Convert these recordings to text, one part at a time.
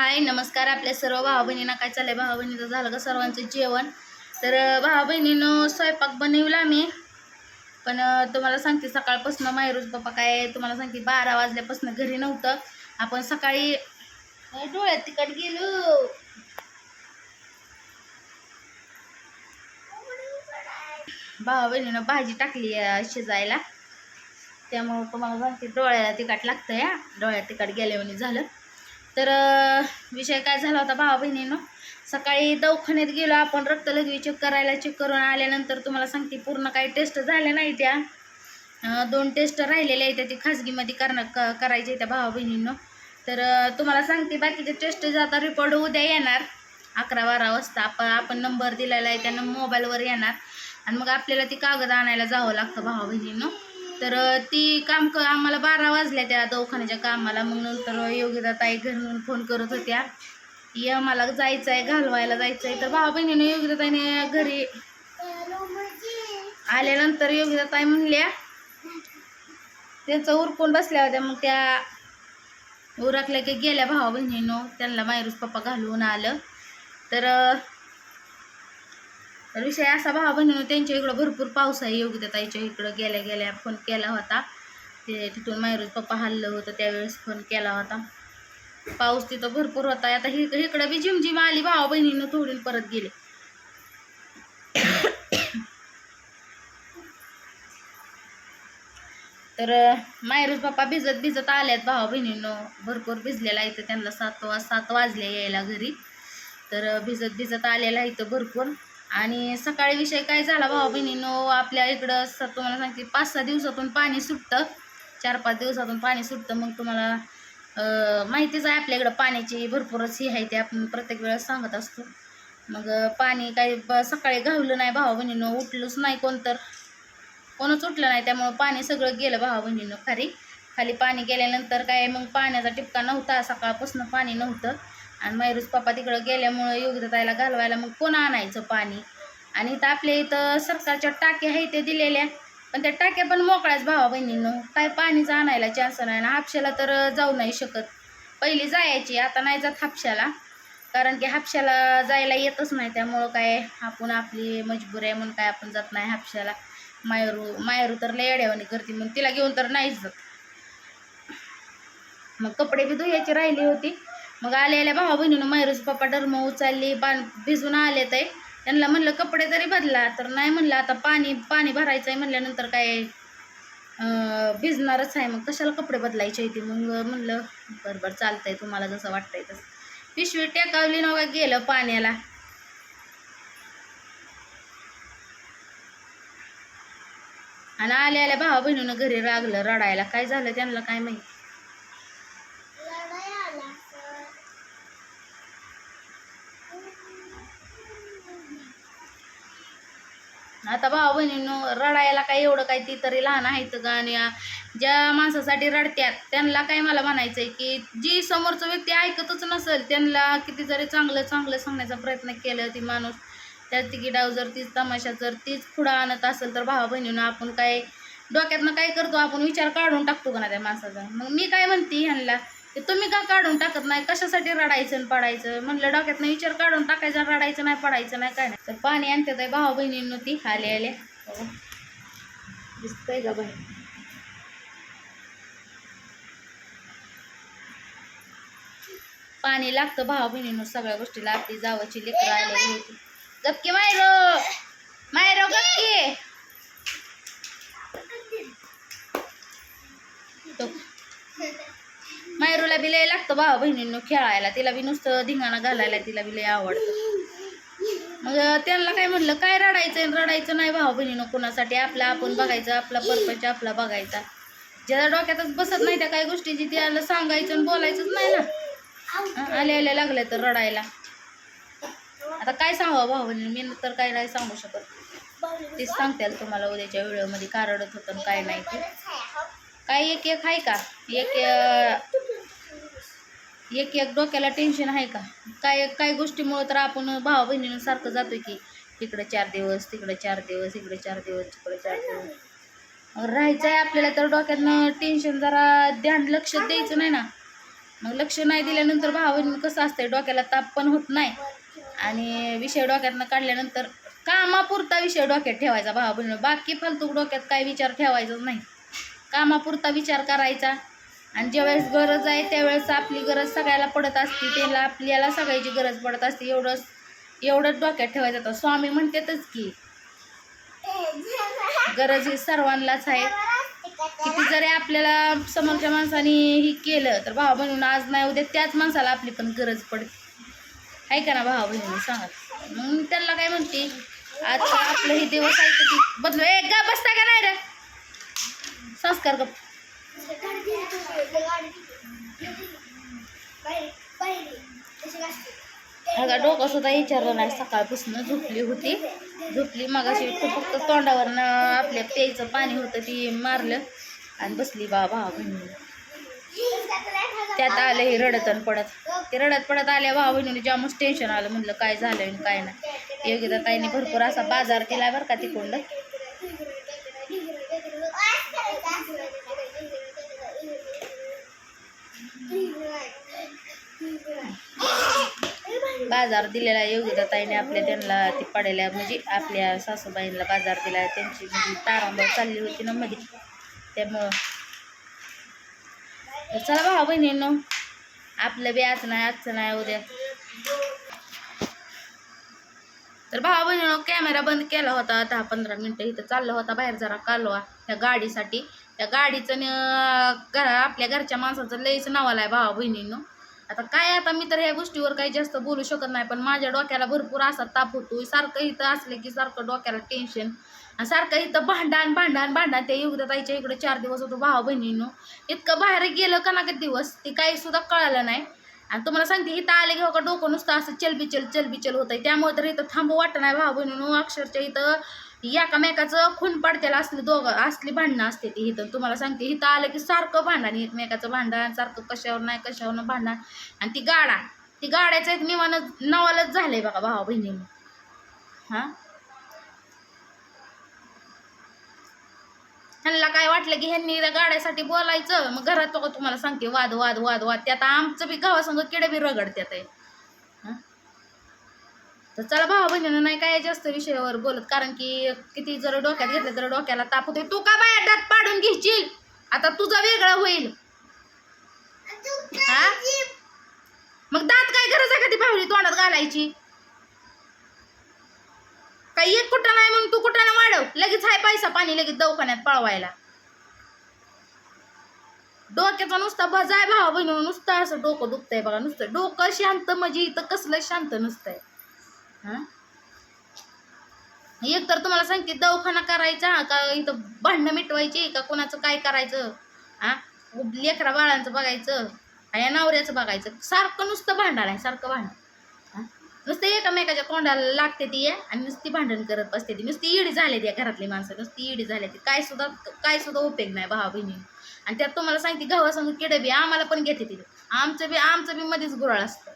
हाय नमस्कार आपल्या सर्व भावा बहिणींना काय चाललंय? भावा बहिणीचं झालं का सर्वांचं जेवण? तर भावा बहिणीनं स्वयंपाक बनवला मी. पण तुम्हाला सांगते सकाळपासून मायरूज बाप्पा काय तुम्हाला सांगते बारा वाजल्यापासून घरी नव्हतं. आपण सकाळी डोळ्यात तिकट गेलो. भावा बहिणीनं भाजी टाकली शिजायला. त्यामुळं तुम्हाला सांगते डोळ्याला तिखट लागतं या डोळ्यात तिखट गेल्यावर झालं. तर विषय काय झाला होता भावा बहिणीनं? सकाळी दवाखान्यात गेलो आपण रक्तलघवी चेक करायला चेक करून आल्यानंतर तुम्हाला सांगते पूर्ण काही टेस्ट झाल्या नाही त्या. दोन टेस्ट राहिलेल्या आहेत ती खाजगीमध्ये करणं क करायच्या त्या भावा बहिणीनं. तर तुम्हाला सांगते बाकीचे टेस्ट आता रिपोर्ट उद्या येणार अकरा बारा वाजता आपण आपण नंबर दिलेला आहे त्यांना मोबाईलवर येणार. आणि मग आपल्याला ती कागद आणायला जावं लागतं भावा बहिणीनं. तर ती काम क आम्हाला बारा वाजल्या त्या दवाखान्याच्या कामाला. मग नंतर योगिता ताई घरून फोन करत होत्या. ये मला जायचं आहे घालवायला जायचं आहे तर भावा बहिणीनं योगिता ताईने घरी आल्यानंतर योगिता ताई म्हणल्या त्यांचं उरकून बसल्या होत्या. मग त्या उरकल्या की गेल्या भावा बहिणीनं. त्यांना मायरूस पप्पा घालून आलं. तर तर विषय असा भावा बहिणीनं त्यांच्या इकडं भरपूर पाऊस आहे योग्यताईच्या ताईच्या इकडं गेल्या गेल्या फोन केला होता. ते तिथून मायरूज पप्पा हल्लं होतं त्यावेळेस फोन केला होता. पाऊस तिथं भरपूर होता. आता हि इकडं बी झिमझिम आली भावा बहिणीनं थोडी परत गेले. तर मायरूज पप्पा भिजत भिजत आल्यात भावा बहिणीनं भरपूर भिजलेला इथं. त्यांना सात वाज सात वाजले यायला घरी. तर भिजत भिजत आलेला इथं भरपूर. आणि सकाळी विषय काय झाला भाऊ बहिणीनो आपल्या इकडं स तुम्हाला सांगते पाच सहा दिवसातून पाणी सुटतं. चार पाच दिवसातून पाणी सुटतं. मग तुम्हाला माहितीच आहे आपल्या इकडं पाण्याची भरपूरच ही आहे ते आपण प्रत्येक वेळेस सांगत असतो. मग पाणी काही सकाळी घावलं नाही भावा बहिणीनं उठलंच नाही कोणतर कोणच उठलं नाही त्यामुळं पाणी सगळं गेलं भावा बहिणीनं खाली. खाली पाणी गेल्यानंतर काय मग पाण्याचा टिपका नव्हता सकाळपासून पाणी नव्हतं. आणि मैरूज पप्पा तिकडं गेल्यामुळं योग्यतायला घालवायला मग कोण आणायचं पाणी. आणि इथं आपल्या इथं सरकारच्या टाक्या आहे ते दिलेल्या पण त्या टाक्या पण मोकळ्याच भावा बहिणीनं. काय पाणीचं आणायला चान्स नाही ना हापशाला तर जाऊ नाही शकत. पहिली जायची आता नाही जात हापशाला. कारण की हापशाला जायला येतच नाही त्यामुळं काय आपण आपली मजबूर आहे म्हणून काय आपण जात नाही हापशाला. मायरू मायरू तर लयड्यावानी करते मग तिला घेऊन तर नाहीच जात. मग कपडे बी धुयाची राहिली होती. मग आलेल्या भावा बहिणीनं मायरूच पप्पा डरम उचलली बाण भिजून आले ते. त्यांना म्हणलं कपडे तरी बदला. तर नाही म्हणलं आता पाणी पाणी भरायचं आहे म्हणल्यानंतर काय भिजणारच आहे. मग कशाला कपडे बदलायचे ते? मग म्हणलं बरं बरं चालतंय. तुम्हाला जसं वाटतंय तसं. पिशवी टेकावली नव्हा गेलं पाण्याला. आणि आल्या आल्या भावा बहिणीनं घरी रागलं रडायला. काय झालं त्यांना काय माहिती? आता भावा बहिणीनं रडायला काय एवढं काय ती तरी लहान आहेत का आणि ज्या माणसासाठी रडत्यात त्यांना काय मला म्हणायचं आहे की जी समोरचं व्यक्ती ऐकतच नसेल त्यांना किती जरी चांगलं चांगलं सांगण्याचा प्रयत्न केला ती माणूस त्या तिकिटावर जर तीच तमाशा जर तीच पुढं आणत असेल तर भावा बहिणीनं आपण काय डोक्यातनं काय करतो आपण विचार काढून टाकतो का ना त्या माणसाचा. मग मी काय म्हणते ह्यांना की तुम्ही का काढून टाकत नाही? कशासाठी रडायचं आणि पडायचं? म्हणलं डोक्यातनं विचार काढून टाकायचं रडायचं नाही पडायचं नाही काय नाही. तर पाणी आणते आहे भाऊ बहिणींनो ती आले आले. दिसतंय का बहीण पाणी लागतं भाऊ बहिणीनं सगळ्या गोष्टीला आपली जावाची लेकरं आलेली होती. गपकी मायरो! मायरो गपकी तो मायरूला बी लय लागतं भावा बहिणींनो खेळायला. तिला बी नुसतं धिंगाणा घालायला तिला बी लय आवडतं. मग त्यांना काय म्हणलं काय रडायचं आणि रडायचं नाही भावा बहिणीनं कोणासाठी? आपला आपण बघायचं आपला परपंच आपला बघायचा. ज्याला डोक्यातच बसत नाही त्या काही गोष्टीची त्याला सांगायचं आणि बोलायचंच नाही ना. आले आले लागले तर रडायला. आता काय सांगावं भाऊ बहिणी मी तर काय नाही सांगू शकत. तेच सांगते तुम्हाला उद्याच्या व्हिडिओमध्ये का रडत होतं आणि काय नाही ते. काय एक एक आहे का? एक एक एक डोक्याला टेन्शन आहे का? काय काय गोष्टीमुळं तर आपण भावा बहिणीनं सारखं जातो की इकडं चार दिवस तिकडं चार दिवस इकडे चार दिवस तिकडे चार दिवस. मग राहायचं आहे आपल्याला तर डोक्यातनं टेन्शन जरा ध्यान लक्ष द्यायचं नाही ना. मग लक्ष नाही दिल्यानंतर भावा बहिणी कसं असतंय? डोक्याला ताप पण होत नाही. आणि विषय डोक्यातनं काढल्यानंतर कामापुरता विषय डोक्यात ठेवायचा भावा बहिणी बाकी फालतू डोक्यात काय विचार ठेवायचाच नाही. कामापुरता विचार करायचा. आणि ज्यावेळेस गरज आहे त्यावेळेस आपली गरज सगळ्याला पडत असते. त्याला आपल्याला सगळ्याची गरज पडत असते. एवढंच एवढंच डोक्यात ठेवायचं तर स्वामी म्हणतातच की गरज ही सर्वांनाच आहे. किती जरी आपल्याला समोरच्या माणसाने ही केलं तर भावा बहिणीनं आज नाही उद्या त्याच माणसाला आपली पण गरज पडते. आहे का ना भावा बहिणी? सांगा. मग मी त्यांना काय म्हणते? आज आपलं हे दिवस आहे तर बदलू. एक का बसता का नाही रे? संस्कार गप्प. अगं डोकं सुद्धा विचारलं नाही. सकाळपासून झोपली होती. झोपली मगाशी फक्त तोंडावरनं आपल्या प्यायचं पाणी होतं ती मारलं आणि बसली बा भावा बहिणी त्यात आलं हे रडत आणि पडत. ते रडत पडत आल्या भावा बहिणीने जामच टेन्शन आलं. म्हणलं काय झालं आणि काय नाही. योगिता ताईने भरपूर असा बाजार केला बरं का तिकडं बाजार दिलेला योगिता ताईने आपल्या त्यांना ती पडायला म्हणजे आपल्या सासूबाईंना बाजार दिला त्यांची म्हणजे तारांबळ चालली होती ना मध्ये त्यामुळं. चला भावा बहिणींनो आपलं बी आज नाही आजचं नाही उद्या. तर भावा बहिणीनं कॅमेरा बंद केला होता दहा पंधरा मिनटं इथं चालला होता बाहेर जरा कालवा. त्या गाडीसाठी. त्या गाडीचं न घर आपल्या घरच्या माणसाचं लयच नावाला आहे भावा बहिणींनो. आता काय आता मी तर ह्या गोष्टीवर काही जास्त बोलू शकत नाही पण माझ्या डोक्याला भरपूर असा ताप होतो सारखं इथं असलं की सारखं डोक्याला टेन्शन आणि सारखं इथं भांडण भांडण भांडण. त्या युगदाताईच्या इकडे चार दिवस होतो भावा बहिणींनो. इतकं बाहेर गेलं का ना का दिवस ते काही सुद्धा कळालं नाही. आणि तुम्हाला सांगते इथं आले की हो का डोकं नुसतं असं चलबिचल चलबिचल होत आहे त्यामुळे तर इथं थांबू वाटत नाही भावा बहिणीनं. अक्षरशः इथं एकामेकाचं खून पडतेला असले दोघं असली भांडणं असते ती इथं. तुम्हाला सांगते इथं आलं की सारखं भांडण एकमेकाचं भांडण सारखं कशावर नाही कशावर भांडण. आणि ती गाडा ती गाड्याचं एक निवानं नवालच झालंय बघा भावा बहिणीनं. हां? ह्यांना काय वाटलं की ह्यांनी गाड्यासाठी बोलायचं? मग घरात बघा तुम्हाला सांगते वाद वाद वाद वाद. त्यात आमचं बी गावासंग किडे बी रगडत्यात आहे. तर चला भावा बहिणीनं नाही काय जास्त विषयावर बोलत कारण की किती जर डोक्यात घेतलं तर डोक्याला ताप होते तू का बाया दात पाडून घेशील? आता तुझा वेगळा होईल. हा? मग दात काय गरज आहे का ती भावली तोंडात घालायची? काही एक कुठं नाही मग तू कुठं वाढव. लगेच हाय पैसा पाणी लगेच दवाखान्यात पळवायला. डोक्याचा नुसता भजाय भावा बहिणी नुसतं असं डोकं दुखतंय बघा नुसतं डोकं शांत म्हणजे इथं कसलं शांत नसतंय. हा? एक तर तुम्हाला सांगते दवाखाना करायचा का इथं भांडणं मिटवायची का कोणाचं काय करायचं हा? लेकरा बाळांचं बघायचं या नवऱ्याचं बघायचं. सारखं नुसतं भांडण आहे सारखं भांडण नुसतं एकामेकाच्या तोंडाला लागते ती आणि नुसती भांडण करत बसते ती. नुसती इडी झाली ती घरातली माणसं नुसती इडी झाली ती. काय सुद्धा काय सुद्धा उपयोग नाही भावा बहिणी. आणि त्यात तुम्हाला सांगते गव्हासंग किडे बी आम्हाला पण घेते ती. आमचं बी आमचं बी मध्येच गुराळ असतं.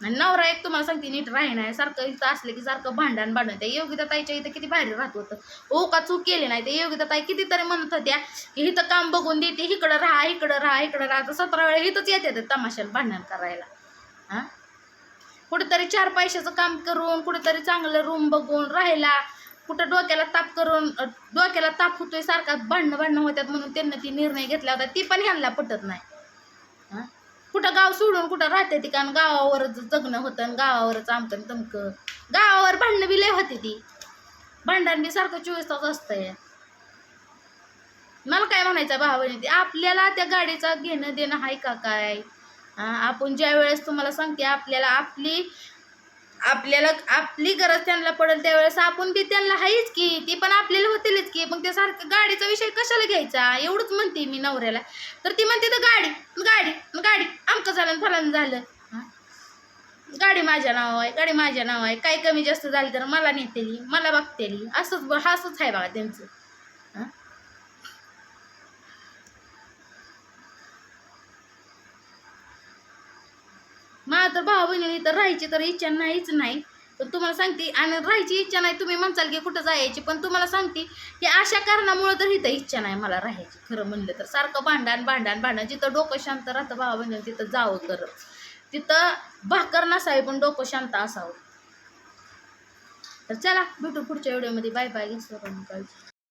आणि नवरा एक तुम्हाला सांगते नीट राही सारखं इथं असलं की सारखं भांडण भांडण. त्या योगिता ताईच्या इथं किती भारी राहत होतं. ओ का चूक केली नाही? ते योगिता ताई कितीतरी म्हणत होत्या की इथं काम बघून देते इकडं राहा इकडं राहा इकडं राहा. तर सतरा वेळा इथंच येते ते तमाशाला भांडण करायला. हां? कुठेतरी चार पैशाचं काम करून कुठेतरी चांगलं रूम बघून राहायला कुठं डोक्याला ताप करून डोक्याला ताप होतोय सारखा भांडणं भांडणं होत्यात म्हणून त्यांना ती निर्णय घेतला होता. ती पण ह्यांना पटत नाही. हां? कुठं गाव सोडून कुठं राहते ती कारण गावावरच जगणं होतं आणि गावावरच आमकन तमकं गावावर भांडणं बी लय होते ती. भांडण बी सारखं चोवीस तास असतंय. मला काय म्हणायचं भावा ते आपल्याला त्या गाडीचा घेणं देणं आहे का काय? आपण ज्या वेळेस तुम्हाला सांगते आपल्याला आपली आपल्याला आपली गरज त्यांना पडेल त्यावेळेस आपण बी त्यांना आहेच की ती पण आपल्याला होतीलच की मग त्यासारखं गाडीचा विषय कशाला घ्यायचा? एवढंच म्हणते मी नवऱ्याला. तर ती म्हणते तर गाडी गाडी गाडी आमचं झालं आणि फलान झालं. गाडी माझ्या नाव आहे गाडी माझ्या नाव आहे. काही कमी जास्त झाली तर मला नेतेली मला बघतेली. असंच असंच आहे बघा त्यांचं. मला तर भाऊ बहिणी तर राहायची तर इच्छा नाहीच नाही. पण तुम्हाला सांगते आणि राहायची इच्छा नाही तुम्ही म्हणताल की कुठं जायची पण तुम्हाला सांगते की अशा कारणामुळं तर इथं इच्छा नाही मला राहायची. खरं म्हणलं तर सारखं भांडण भांडण भांडण. जिथं डोकं शांत राहतं भाऊ बहिणी तिथं जावं खरं. तिथं भाकर नसावी पण डोकं शांत असावं. तर चला भेटू पुढच्या व्हिडिओमध्ये. बाय बाय घ्या काळजी.